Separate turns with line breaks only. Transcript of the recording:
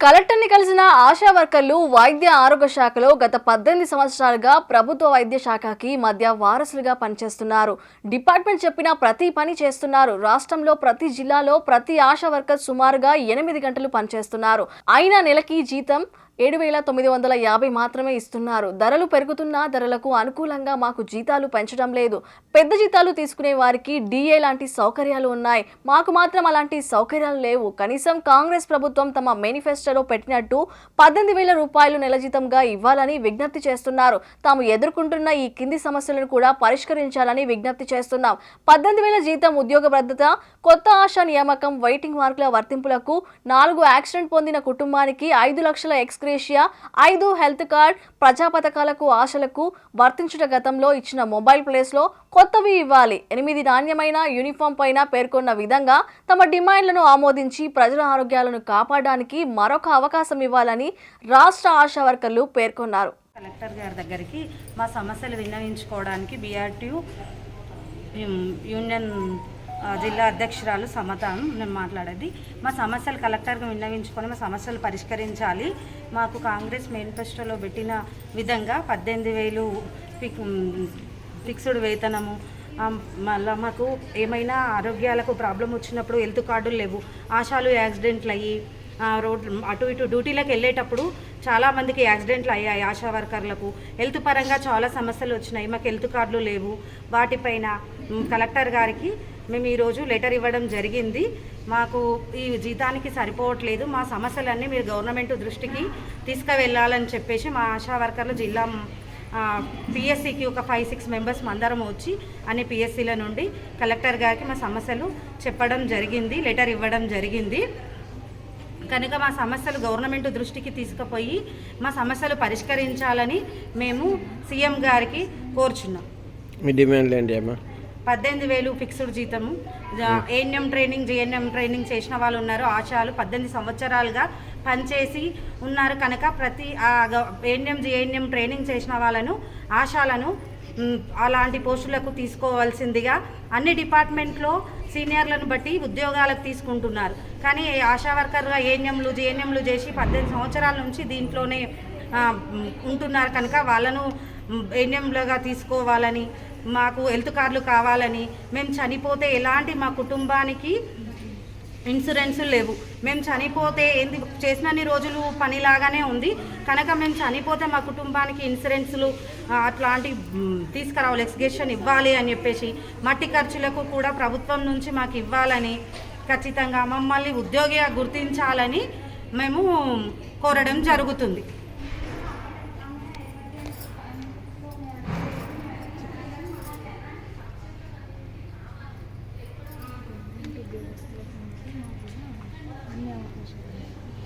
కలెక్టర్ని కలిసిన ఆశా వర్కర్లు వైద్య ఆరోగ్య శాఖలో గత పద్దెనిమిది సంవత్సరాలుగా ప్రభుత్వ వైద్య శాఖకి మధ్య వారసులుగా పనిచేస్తున్నారు. డిపార్ట్మెంట్ చెప్పిన ప్రతి పని చేస్తున్నారు. రాష్ట్రంలో ప్రతి జిల్లాలో ప్రతి ఆశా వర్కర్ సుమారుగా ఎనిమిది గంటలు పనిచేస్తున్నారు. అయినా నెలకి జీతం ఏడు వేల తొమ్మిది వందల యాభై మాత్రమే ఇస్తున్నారు. ధరలు పెరుగుతున్నా ధరలకు అనుకూలంగా మాకు జీతాలు పెంచడం లేదు. పెద్ద జీతాలు తీసుకునే వారికి డిఏ లాంటి సౌకర్యాలు ఉన్నాయి. మాకు మాత్రం అలాంటి సౌకర్యాలు లేవు. కనీసం కాంగ్రెస్ ప్రభుత్వం తమ మేనిఫెస్టోలో పెట్టినట్టు పద్దెనిమిది వేల రూపాయలు నెల జీతంగా ఇవ్వాలని విజ్ఞప్తి చేస్తున్నారు. తాము ఎదుర్కొంటున్న ఈ కింది సమస్యలను కూడా పరిష్కరించాలని విజ్ఞప్తి చేస్తున్నాం. పద్దెనిమిది వేల జీతం ఉద్యోగ భద్రత కొత్త ఆశా నియామకం వెయిటింగ్ మార్కుల వర్తింపులకు నాలుగు యాక్సిడెంట్ పొందిన కుటుంబానికి ఐదు లక్షల ఎక్స్ ఎక్స్క్రేషియా ఐదు హెల్త్ కార్డ్ ప్రజా పథకాలకు ఆశలకు వర్తించుట గతంలో ఇచ్చిన మొబైల్ ప్లేస్లో కొత్తవి ఇవ్వాలి. ఎనిమిది నాణ్యమైన యూనిఫామ్ పైన పేర్కొన్న విధంగా తమ డిమాండ్లను ఆమోదించి ప్రజల ఆరోగ్యాలను కాపాడడానికి మరొక అవకాశం ఇవ్వాలని రాష్ట్ర ఆశా వర్కర్లు పేర్కొన్నారు.
కలెక్టర్ గారి దగ్గరికి మా సమస్యలు విన్నవించుకోవడానికి బీఆర్టీ యూనియన్ జిల్లా అధ్యక్షురాలు సమత నేను మాట్లాడేది. మా సమస్యలు కలెక్టర్గా విన్నవించుకొని మా సమస్యలు పరిష్కరించాలి. మాకు కాంగ్రెస్ మేనిఫెస్టోలో పెట్టిన విధంగా పద్దెనిమిది వేలు ఫిక్స్డ్ వేతనము మళ్ళీ మాకు ఏమైనా ఆరోగ్యాలకు ప్రాబ్లం వచ్చినప్పుడు హెల్త్ కార్డులు లేవు. ఆశాలు యాక్సిడెంట్లు అయ్యి రోడ్లు రోడ్ అటు ఇటు డ్యూటీలకు వెళ్ళేటప్పుడు చాలామందికి యాక్సిడెంట్లు అయ్యాయి ఆశా వర్కర్లకు. హెల్త్ పరంగా చాలా సమస్యలు వచ్చినాయి. మాకు హెల్త్ కార్డులు లేవు. వాటిపైన కలెక్టర్ గారికి మేము ఈరోజు లెటర్ ఇవ్వడం జరిగింది. మాకు ఈ జీతానికి సరిపోవట్లేదు. మా సమస్యలన్నీ మీరు గవర్నమెంట్ దృష్టికి తీసుకువెళ్ళాలని చెప్పేసి మా ఆశా వర్కర్లు జిల్లా పిఎస్సికి ఒక ఫైవ్ సిక్స్ మెంబర్స్ అందరం వచ్చి అన్ని పిఎస్సీల నుండి కలెక్టర్ గారికి మా సమస్యలు చెప్పడం జరిగింది లెటర్ ఇవ్వడం జరిగింది. కనుక మా సమస్యలు గవర్నమెంట్ దృష్టికి తీసుకుపోయి మా సమస్యలు పరిష్కరించాలని మేము సీఎం గారికి కోరుచున్నాం.
మీ డిమాండ్లు ఏంటి అమ్మా?
పద్దెనిమిది వేలు ఫిక్స్డ్ జీతము ఏఎన్ఎం ట్రైనింగ్ జిఎన్ఎం ట్రైనింగ్ చేసిన వాళ్ళు ఉన్నారు. ఆశాలు పద్దెనిమిది సంవత్సరాలుగా పనిచేసి ఉన్నారు కనుక ప్రతి ఏఎన్ఎం జిఎన్ఎం ట్రైనింగ్ చేసిన వాళ్ళను ఆశాలను అలాంటి పోస్టులకు తీసుకోవాల్సిందిగా అన్ని డిపార్ట్మెంట్లో సీనియర్లను బట్టి ఉద్యోగాలకు తీసుకుంటున్నారు. కానీ ఆశా వర్కర్గా ఏఎన్ఎంలు జిఎన్ఎంలు చేసి పద్దెనిమిది సంవత్సరాల నుంచి దీంట్లోనే ఉంటున్నారు కనుక వాళ్ళను ఏఎన్ఎంలుగా తీసుకోవాలని మాకు హెల్త్ కార్డులు కావాలని. మేము చనిపోతే ఎలాంటి మా కుటుంబానికి ఇన్సూరెన్స్ లేవు. మేము చనిపోతే ఏంది చేసినన్ని రోజులు పనిలాగానే ఉంది. కనుక మేము చనిపోతే మా కుటుంబానికి ఇన్సూరెన్స్లు అట్లాంటి తీసుకురావాలి ఎక్స్గేషన్ ఇవ్వాలి అని చెప్పేసి మట్టి ఖర్చులకు కూడా ప్రభుత్వం నుంచి మాకు ఇవ్వాలని ఖచ్చితంగా మమ్మల్ని ఉద్యోగిగా గుర్తించాలని మేము కోరడం జరుగుతుంది. 没有，不是。